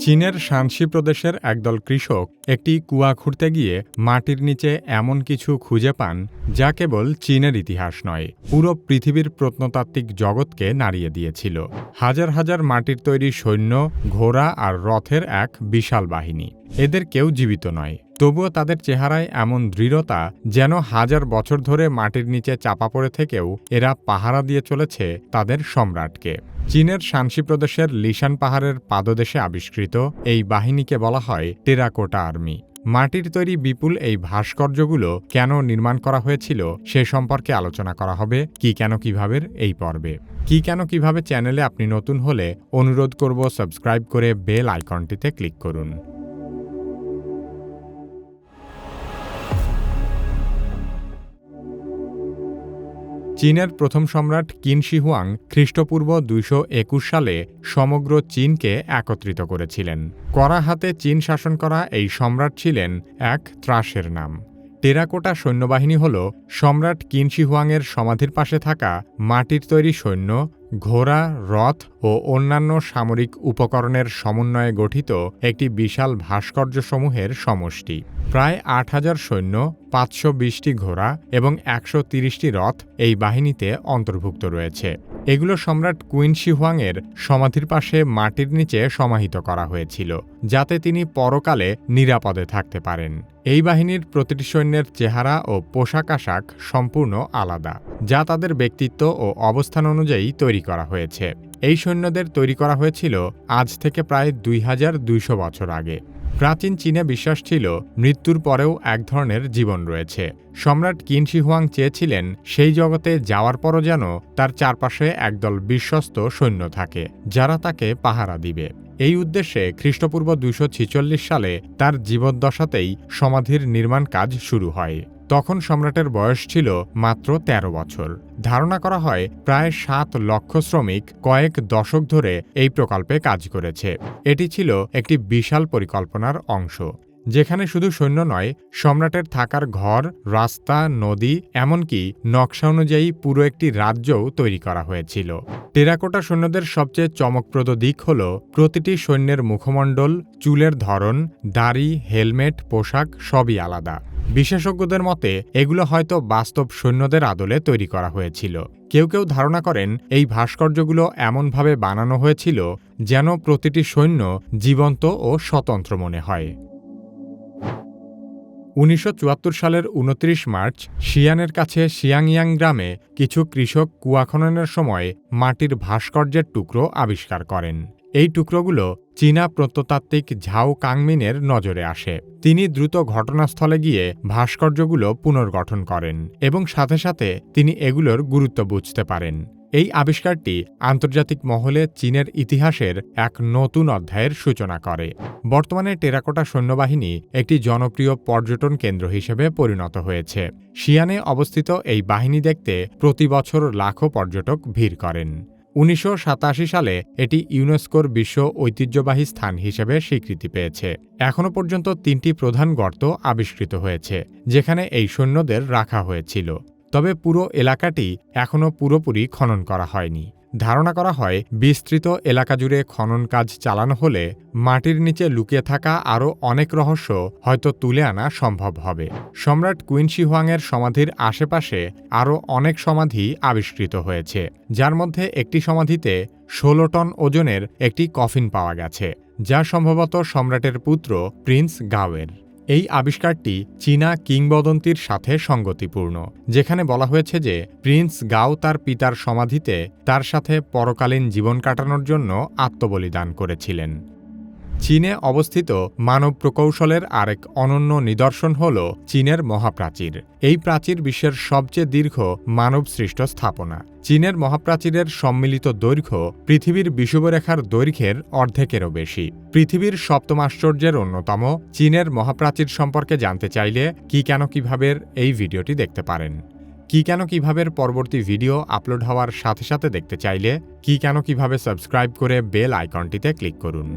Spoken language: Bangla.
চীনের শানসি প্রদেশের একদল কৃষক একটি কুয়া খুঁড়তে গিয়ে মাটির নিচে এমন কিছু খুঁজে পান যা কেবল চীনের ইতিহাস নয়, পুরো পৃথিবীর প্রত্নতাত্ত্বিক জগৎকে নাড়িয়ে দিয়েছিল। হাজার হাজার মাটির তৈরি সৈন্য, ঘোড়া আর রথের এক বিশাল বাহিনী। এদের কেউ জীবিত নয়। তবুও তাদের চেহারায় এমন দৃঢ়তা যেন হাজার বছর ধরে মাটির নিচে চাপা পড়ে থেকেও এরা পাহারা দিয়ে চলেছে তাদের সম্রাটকে। চীনের শানসি প্রদেশের লিশান পাহাড়ের পাদদেশে আবিষ্কৃত এই বাহিনীকে বলা হয় টেরাকোটা আর্মি। মাটির তৈরি বিপুল এই ভাস্কর্যগুলো কেন নির্মাণ করা হয়েছিল সে সম্পর্কে আলোচনা করা হবে কি কেন কীভাবে এই পর্বে। কি কেন কীভাবে চ্যানেলে আপনি নতুন হলে অনুরোধ করব সাবস্ক্রাইব করে বেল আইকনটিতে ক্লিক করুন। চীনের প্রথম সম্রাট কিন শিহুয়াং খ্রিস্টপূর্ব দুইশো একুশ সালে সমগ্র চীনকে একত্রিত করেছিলেন। করা হাতে চীন শাসন করা এই সম্রাট ছিলেন এক ত্রাসের নাম। টেরাকোটা সৈন্যবাহিনী হল সম্রাট কিন শিহুয়াংয়ের সমাধির পাশে থাকা মাটির তৈরি সৈন্য ঘোড়া, রথ ও অন্যান্য সামরিক উপকরণের সমন্বয়ে গঠিত একটি বিশাল ভাস্কর্যসমূহের সমষ্টি। প্রায় আট হাজার সৈন্য, পাঁচশো বিশটি ঘোড়া এবং একশো তিরিশটি রথ এই বাহিনীতে অন্তর্ভুক্ত রয়েছে। এগুলো সম্রাট কুইন শিহুয়াংয়ের সমাধির পাশে মাটির নিচে সমাহিত করা হয়েছিল, যাতে তিনি পরকালে নিরাপদে থাকতে পারেন। এই বাহিনীর প্রতিটি সৈন্যের চেহারা ও পোশাক আশাক সম্পূর্ণ আলাদা, যা তাদের ব্যক্তিত্ব ও অবস্থান অনুযায়ী তৈরি করা হয়েছে। এই সৈন্যদের তৈরি করা হয়েছিল আজ থেকে প্রায় দুই হাজার দুইশো বছর আগে। প্রাচীন চীনে বিশ্বাস ছিল, মৃত্যুর পরেও এক ধরনের জীবন রয়েছে। সম্রাট কিনশি হুয়াং চেয়েছিলেন, সেই জগতে যাওয়ার পরও যেন তার চারপাশে একদল বিশ্বস্ত সৈন্য থাকে, যারা তাকে পাহারা দিবে। এই উদ্দেশ্যে খ্রিস্টপূর্ব দুশো সালে তার জীবদ্দশাতেই সমাধির নির্মাণ কাজ শুরু হয়। তখন সম্রাটের বয়স ছিল মাত্র ১৩ বছর। ধারণা করা হয় প্রায় সাত লক্ষ শ্রমিক কয়েক দশক ধরে এই প্রকল্পে কাজ করেছে। এটি ছিল একটি বিশাল পরিকল্পনার অংশ। যেখানে শুধু সৈন্য নয়, সম্রাটের থাকার ঘর, রাস্তা, নদী, এমনকি নকশা অনুযায়ী পুরো একটি রাজ্যও তৈরি করা হয়েছিল। টেরাকোটা সৈন্যদের সবচেয়ে চমকপ্রদ দিক হল প্রতিটি সৈন্যের মুখমণ্ডল, চুলের ধরন, দাড়ি, হেলমেট, পোশাক সবই আলাদা। বিশেষজ্ঞদের মতে, এগুলো হয়তো বাস্তব সৈন্যদের আদলে তৈরি করা হয়েছিল। কেউ কেউ ধারণা করেন, এই ভাস্কর্যগুলো এমনভাবে বানানো হয়েছিল যেন প্রতিটি সৈন্য জীবন্ত ও স্বতন্ত্র মনে হয়। উনিশশো চুয়াত্তর সালের উনত্রিশ মার্চ, শিয়ানের কাছে শিয়াংয়াং গ্রামে কিছু কৃষক কুয়া খননের সময় মাটির ভাস্কর্যের টুকরো আবিষ্কার করেন। এই টুকরোগুলো চীনা প্রত্নতাত্ত্বিক ঝাও কাংমিনের নজরে আসে। তিনি দ্রুত ঘটনাস্থলে গিয়ে ভাস্কর্যগুলো পুনর্গঠন করেন এবং সাথে সাথে তিনি এগুলোর গুরুত্ব বুঝতে পারেন। এই আবিষ্কারটি আন্তর্জাতিক মহলে চীনের ইতিহাসের এক নতুন অধ্যায়ের সূচনা করে। বর্তমানে টেরাকোটা সৈন্যবাহিনী একটি জনপ্রিয় পর্যটন কেন্দ্র হিসেবে পরিণত হয়েছে। শিয়ানে অবস্থিত এই বাহিনী দেখতে প্রতি বছর লাখো পর্যটক ভিড় করেন। উনিশশো সাতাশি সালে এটি ইউনেস্কোর বিশ্ব ঐতিহ্যবাহী স্থান হিসেবে স্বীকৃতি পেয়েছে। এখনও পর্যন্ত তিনটি প্রধান গর্ত আবিষ্কৃত হয়েছে, যেখানে এই সৈন্যদের রাখা হয়েছিল। তবে পুরো এলাকাটি এখনও পুরোপুরি খনন করা হয়নি। ধারণা করা হয়, বিস্তৃত এলাকা জুড়ে খনন কাজ চালানো হলে মাটির নিচে লুকিয়ে থাকা আরও অনেক রহস্য হয়তো তুলে আনা সম্ভব হবে। সম্রাট কুইনশি হোয়াংয়ের সমাধির আশেপাশে আরও অনেক সমাধি আবিষ্কৃত হয়েছে, যার মধ্যে একটি সমাধিতে ষোলো টন ওজনের একটি কফিন পাওয়া গেছে, যা সম্ভবত সম্রাটের পুত্র প্রিন্স গাওয়ের। এই আবিষ্কারটি চীনা কিংবদন্তির সাথে সঙ্গতিপূর্ণ, যেখানে বলা হয়েছে যে প্রিন্স গাও তার পিতার সমাধিতে তার সাথে পরকালীন জীবন কাটানোর জন্য আত্মবলিদান করেছিলেন। চীনে অবস্থিত মানব প্রকৌশলের আরেক অনন্য নিদর্শন হল চীনের মহাপ্রাচীর। এই প্রাচীর বিশ্বের সবচেয়ে দীর্ঘ মানবসৃষ্ট স্থাপনা। চীনের মহাপ্রাচীরের সম্মিলিত দৈর্ঘ্য পৃথিবীর বিষুবরেখার দৈর্ঘ্যের অর্ধেকেরও বেশি। পৃথিবীর সপ্তম আশ্চর্যের অন্যতম চীনের মহাপ্রাচীর সম্পর্কে জানতে চাইলে কি কেন কীভাবে এই ভিডিওটি দেখতে পারেন। কি কেন কীভাবে পরবর্তী ভিডিও আপলোড হওয়ার সাথে সাথে দেখতে চাইলে কি কেন কীভাবে সাবস্ক্রাইব করে বেল আইকনটিতে ক্লিক করুন।